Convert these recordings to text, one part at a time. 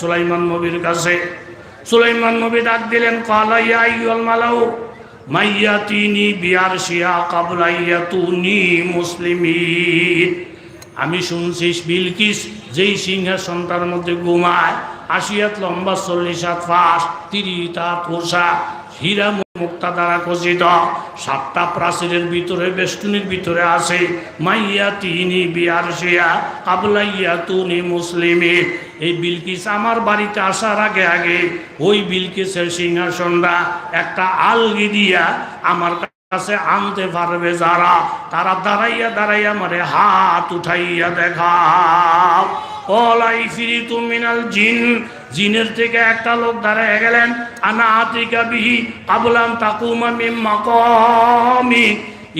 সুলাইমান নবীর কাছে। সুলাইমান নবী ডাক দিলেন কালাইয়া মাইয়া তিনি বিয়ার শিয়া কাবলাইয়া তুনি মুসলিম আমি শুনছি বিলকিস যেই সিংহাসনটার মধ্যে ঘুমায়, আশিয়াত লম্বা চল্লিশ হাত ফাঁস, তিরিটা পোষা হীরা মুক্তা দ্বারা খচিত সাতটা প্রাচীরের ভিতরে, বেষ্টনীর ভিতরে আছে, মাইয়া তিনি বিয়ার শিয়া কাবলাইয়া তুনি মুসলিমে। এই বিলকিস আমার বাড়িতে আসার আগে আগে, ওই বিলকিসের সিংহাসনটা একটা আলগি দিয়া আমার কাছে আনতে পারবে যারা, তারা দাঁড়াইয়া দাঁড়াইয়া মারে হাত উঠাইয়া দেখা। অলাই ফিরি তুমিনাল জিন, জিনের থেকে একটা লোক দাঁড়ায় গেলেন, আনা আতিকা বিহি কাবলাম তাকুমা মিম মাকমি,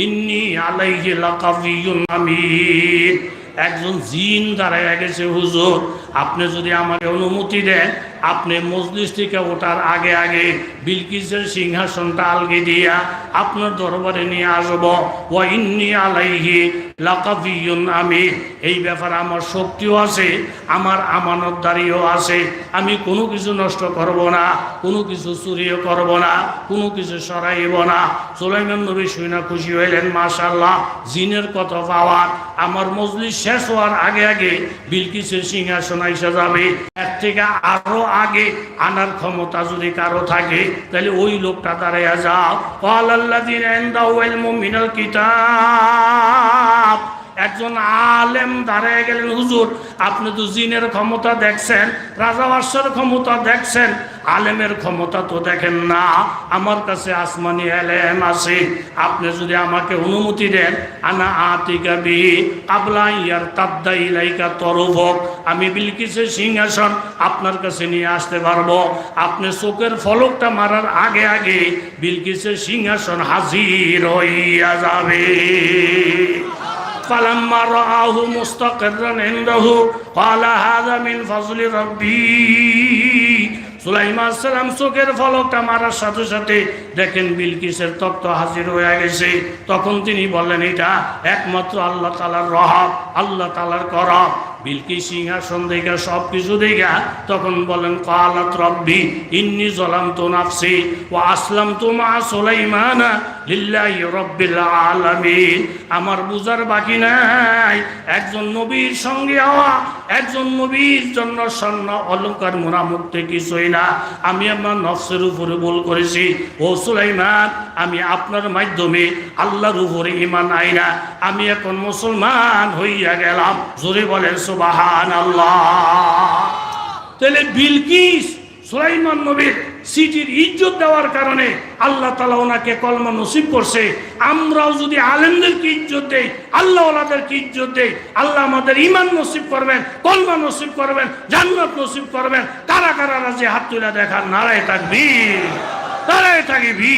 ইন্নি আলাইহি লাকাবিয়ুন আমিন। একজন জিন দাঁড়ায় গেছে, হুজুর, আপনি যদি আমাকে অনুমতি দেন, আপনি মজলিস থেকে ওঠার আগে আগে বিলকিসের সিংহাসনটা আলগে দিয়া আপনার দরবারে নিয়ে আসব। ও ইন্নি আলাইহি লাকাবিউন আমি, এই ব্যাপারে আমার শক্তিও আছে, আমার আমানতদারিও আছে। আমি কোনো কিছু নষ্ট করব না, কোনো কিছু চুরিও করব না, কোনো কিছু সরাইব না। সুলাইমান নবী শুনে খুশি হইলেন মাশাল্লাহ জিনের কত পাওয়ার। আমার মজলিস শেষ হওয়ার আগে আগে বিলকিসের সিংহাসন আইসা যাবে। এক থেকে আরও আগে আনার ক্ষমতা যদি কারও থাকে, তাহলে ওই লোকটা দাঁড়াইয়া যাও। কল কিতাব। একজন আলেম দাঁড়ায় গেলেন, হুজুর, আপনি তো জিনের ক্ষমতা দেখছেন রাজাবাসের ক্ষমতা দেখছেন, আলেমের ক্ষমতা তো দেখেন না। আমার কাছে আসমানি আলেম আছে, আপনি যদি আমাকে অনুমতি দেন, আনা আতিকা বি, কাবলা ইয়ার তাবদা ইলাইকা তরফক আমি বিলকিসের সিংহাসন আপনার কাছে নিয়ে আসতে পারব। আপনি চোখের ফলকটা মারার আগে আগে বিলকিসের সিংহাসন হাজির হইয়া যাবে। فلما رآه مستقرا عنده قال هذا من فضل ربي সুলাইমান সালাম চোখের ফলকটা মারার সাথে সাথে দেখেন বিলকিসের তত্ত্ব হাজির হয়ে গেছে তখন তিনি বললেন এটা একমাত্র আল্লাহ তালার রহব আল্লাহ তালার করব বিলকি সিংহাসন দেখা সব কিছু দেখা তখন বলেন, কালাত রব্বি ইন্নি জলাম তো নাফসি ও আসলাম তো মা সুলাইমানা লিল্লাহি রব্বিল আলামিন। আমার বুঝার বাকি নাই। একজন নবীর সঙ্গে হওয়া, একজন নবীর জন্য স্বর্ণ অলঙ্কার মোরামুক্তি কিছুই না। আমি আমার নফসের উপরে ভুল করেছি। ও সুলাইমান, আমি আপনার মাধ্যমে আল্লাহর উপরে ইমান আইনা আমি এখন মুসলমান হইয়া গেলাম। জোরে বলেন তাহলে বিলকিস সুলাইমান নবীর সিটির ইজ্জত দেওয়ার কারণে আল্লাহ তালা ওনাকে কলমা নসিব করছে। আমরাও যদি আলেমদেরকে ইজ্জত দেই আল্লাহ ওনাদেরকে ইজ্জত দেই, আল্লাহ আমাদের ইমান নসিব করবেন, কলমা নসিব করবেন, জান্নাত নসিব করবেন কারা কারা রাজি হাত তুলে দেখার নারায় থাকবি নারায় থাকবি